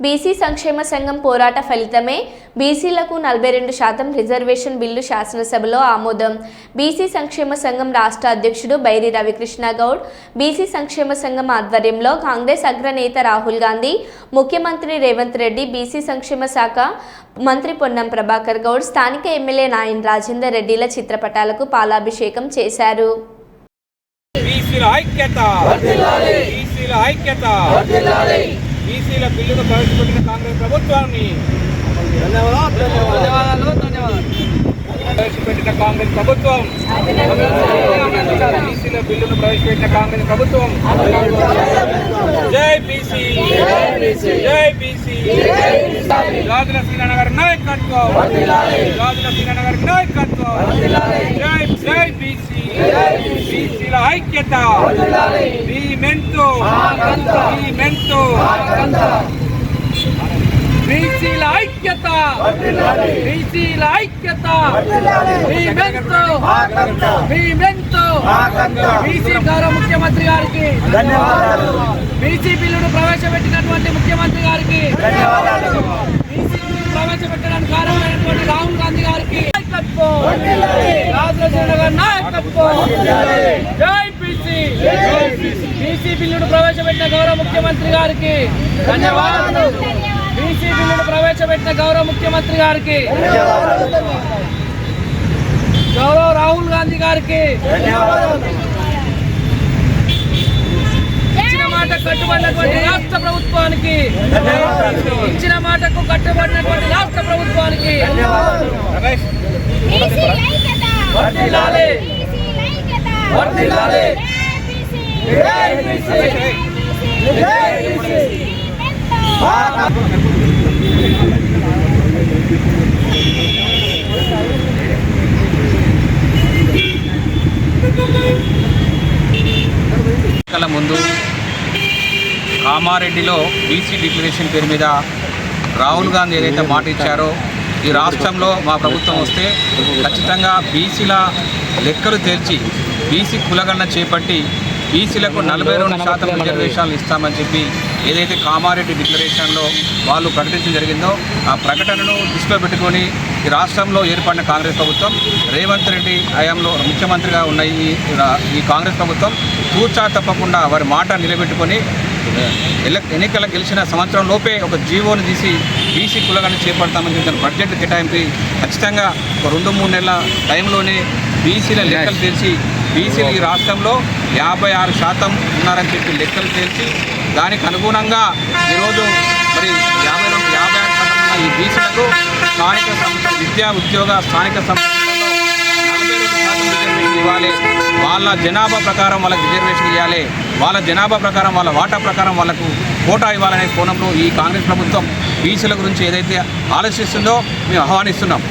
BC సంక్షేమ సంఘం పోరాట ఫలితమే బీసీలకు నలభై రెండు శాతం రిజర్వేషన్ బిల్లు శాసనసభలో ఆమోదం. బీసీ సంక్షేమ సంఘం రాష్ట్ర అధ్యక్షుడు బైరి రవికృష్ణ గౌడ్ బీసీ సంక్షేమ సంఘం ఆధ్వర్యంలో కాంగ్రెస్ అగ్రనేత రాహుల్ గాంధీ ముఖ్యమంత్రి రేవంత్ రెడ్డి బీసీ సంక్షేమ శాఖ మంత్రి పొన్నం ప్రభాకర్ గౌడ్ స్థానిక ఎమ్మెల్యే నాయన్ రాజేందర్ రెడ్డిల చిత్రపటాలకు పాలాభిషేకం చేశారు. ఐక్యత! ఐక్యత! బీసీల బిల్లును ప్రవేశపెట్టిన కాంగ్రెస్ ప్రభుత్వాన్ని ప్రవేశపెట్టిన కాంగ్రెస్ ప్రభుత్వం బీసీల బిల్లును ప్రవేశపెట్టిన కాంగ్రెస్ ప్రభుత్వం. జై బీసీ జై బీసీ. రాజుల శ్రీనగర్ నాయకత్వం రాజుల శ్రీనగర్ నాయకత్వం. జై జై బీసీ బీసీల ఐక్యత. మీ మెంతు మీ మెంతు. బీసీల ఐక్యత. బీసీల ఐక్యత. మీ మెంతు. బీసీ గౌరవ ముఖ్యమంత్రి గారికి. బీసీ బిల్లును ప్రవేశపెట్టినటువంటి ముఖ్యమంత్రి గారికి. బీసీ బిల్లును ప్రవేశపెట్టడానికి కారణమైనటువంటి రాహుల్ గాంధీ గారికి. నాయకత్వం రాజేంద్ర గారి నాయకత్వం. జై బీసీ బీసీ బిల్లును ప్రవేశపెట్టిన గౌరవ ముఖ్యమంత్రి గారికి ధన్యవాదాలు. బీసీ బిల్లును ప్రవేశపెట్టిన గౌరవ ముఖ్యమంత్రి గారికి గౌరవ రాహుల్ గాంధీ గారికి ఇచ్చిన మాట కట్టుబడినటువంటి రాష్ట్ర ప్రభుత్వానికి ఇచ్చిన మాటకు కట్టుబడినటువంటి రాష్ట్ర ప్రభుత్వానికి ఎన్నికల ముందు కామారెడ్డిలో బీసీ డిక్లరేషన్ పేరు మీద రాహుల్ గాంధీ ఏదైతే మాట ఇచ్చారో ఈ రాష్ట్రంలో మా ప్రభుత్వం వస్తే ఖచ్చితంగా బీసీల లెక్కలు తెరిచి బీసీ కులగణన చేపట్టి బీసీలకు నలభై రెండు శాతం రిజర్వేషన్లు ఇస్తామని చెప్పి ఏదైతే కామారెడ్డి డిక్లరేషన్లో వాళ్ళు ప్రకటించడం జరిగిందో ఆ ప్రకటనను దృష్టిలో పెట్టుకొని ఈ రాష్ట్రంలో ఏర్పడిన కాంగ్రెస్ ప్రభుత్వం రేవంత్ రెడ్డి హయాంలో ముఖ్యమంత్రిగా ఉన్న ఈ ఈ కాంగ్రెస్ ప్రభుత్వం తూచా తప్పకుండా వారి మాట నిలబెట్టుకొని ఎన్నికల గెలిచిన సంవత్సరం లోపే ఒక జీవోను తీసి బీసీ కులగాన్ని చేపడతామని చెప్పిన బడ్జెట్ కేటాయింపు ఖచ్చితంగా ఒక రెండు మూడు నెలల టైంలోనే బీసీల లెక్కలు తెలిసి బీసీలు ఈ రాష్ట్రంలో యాభై ఆరు శాతం ఉన్నారని చెప్పి లెక్కలు తెలిసి దానికి అనుగుణంగా ఈరోజు మరి యాభై రెండు యాభై ఆరు శాతం ఉన్న ఈ బీసీలకు స్థానిక సంస్థ విద్యా ఉద్యోగ స్థానిక సంస్థల్లో నలభై రెండు శాతం రిజర్వేషన్ ఇవ్వాలి. వాళ్ళ జనాభా ప్రకారం వాళ్ళకి రిజర్వేషన్ ఇవ్వాలి. వాళ్ళ జనాభా ప్రకారం వాళ్ళ వాటా ప్రకారం వాళ్ళకు కోటా ఇవ్వాలనే కోణంలో ఈ కాంగ్రెస్ ప్రభుత్వం బీసీల గురించి ఏదైతే ఆలోచిస్తుందో మేము ఆహ్వానిస్తున్నాం.